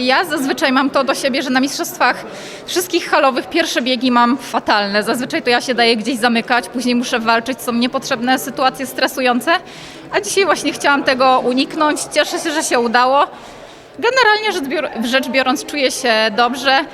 Ja zazwyczaj mam to do siebie, że na mistrzostwach wszystkich halowych pierwsze biegi mam fatalne. Zazwyczaj to ja się daję gdzieś zamykać, później muszę walczyć, są niepotrzebne sytuacje stresujące. A dzisiaj właśnie chciałam tego uniknąć. Cieszę się, że się udało. Generalnie rzecz, rzecz biorąc czuję się dobrze.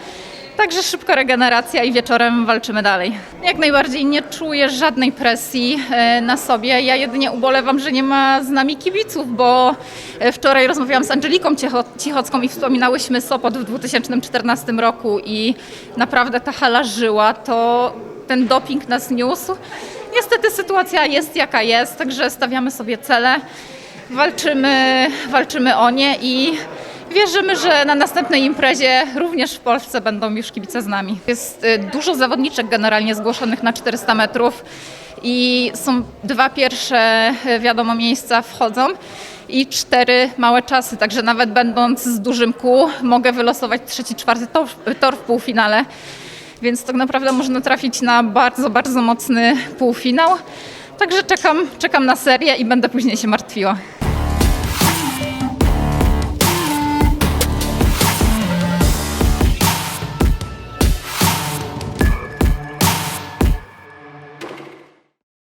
Także szybka regeneracja i wieczorem walczymy dalej. Jak najbardziej nie czuję żadnej presji e, na sobie. Ja jedynie ubolewam, że nie ma z nami kibiców, bo e, wczoraj rozmawiałam z Angeliką Cicho- Cichocką i wspominałyśmy Sopot w 2014 roku i naprawdę ta hala żyła, to ten doping nas niósł. Niestety sytuacja jest jaka jest, także stawiamy sobie cele, walczymy, walczymy o nie i Wierzymy, że na następnej imprezie również w Polsce będą już kibice z nami. Jest y, dużo zawodniczek generalnie zgłoszonych na 400 metrów i są dwa pierwsze, y, wiadomo, miejsca wchodzą i cztery małe czasy, także nawet będąc z dużym kół mogę wylosować trzeci, czwarty tor, w półfinale. Więc tak naprawdę można trafić na bardzo, bardzo mocny półfinał. Także czekam, czekam na serię i będę później się martwiła.